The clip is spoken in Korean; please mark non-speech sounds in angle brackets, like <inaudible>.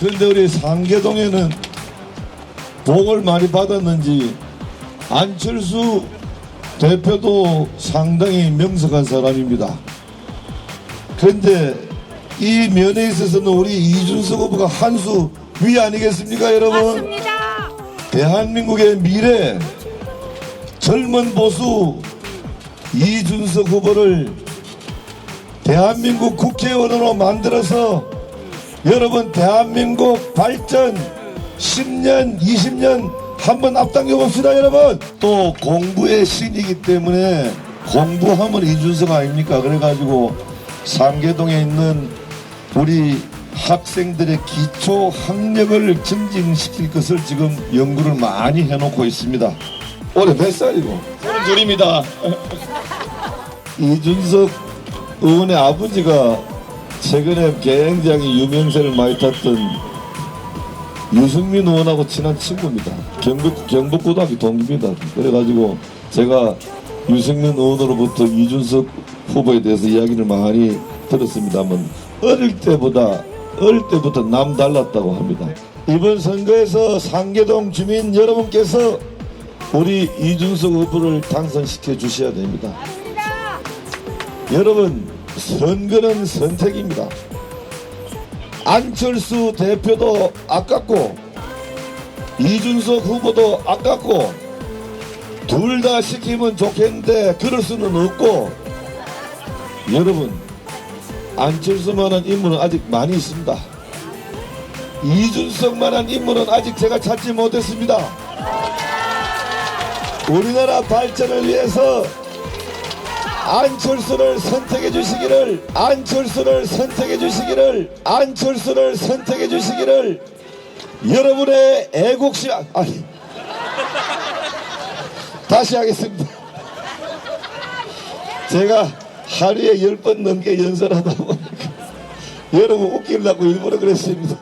그런데 우리 상계동에는 복을 많이 받았는지 안철수 대표도 상당히 명석한 사람입니다. 그런데 이 면에 있어서는 우리 이준석 후보가 한 수 위 아니겠습니까, 여러분? 맞습니다. 대한민국의 미래 젊은 보수 이준석 후보를 대한민국 국회의원으로 만들어서 여러분 대한민국 발전 10년 20년 한번 앞당겨 봅시다 여러분 또 공부의 신이기 때문에 공부하면 이준석 아닙니까 그래가지고 상계동에 있는 우리 학생들의 기초 학력을 증진시킬 것을 지금 연구를 많이 해놓고 있습니다 올해 몇 살이고? 서른 둘입니다. <laughs> 이준석 의원의 아버지가 최근에 굉장히 유명세를 많이 탔던 유승민 의원하고 친한 친구입니다. 경북, 경북고등학교 동기입니다. 그래가지고 제가 유승민 의원으로부터 이준석 후보에 대해서 이야기를 많이 들었습니다만 어릴 때보다 어릴 때부터 남 달랐다고 합니다. 이번 선거에서 상계동 주민 여러분께서 우리 이준석 후보를 당선시켜 주셔야 됩니다. 여러분 선거는 선택입니다. 안철수 대표도 아깝고 이준석 후보도 아깝고 둘 다 시키면 좋겠는데 그럴 수는 없고 여러분 안철수만한 인물은 아직 많이 있습니다. 이준석만한 인물은 아직 제가 찾지 못했습니다. 우리나라 발전을 위해서 안철수를 선택해 주시기를 안철수를 선택해 주시기를 안철수를 선택해 주시기를 여러분의 애국시 아니 다시 하겠습니다. 제가 하루에 열 번 넘게 연설하다 보니까 여러분 웃기려고 일부러 그랬습니다.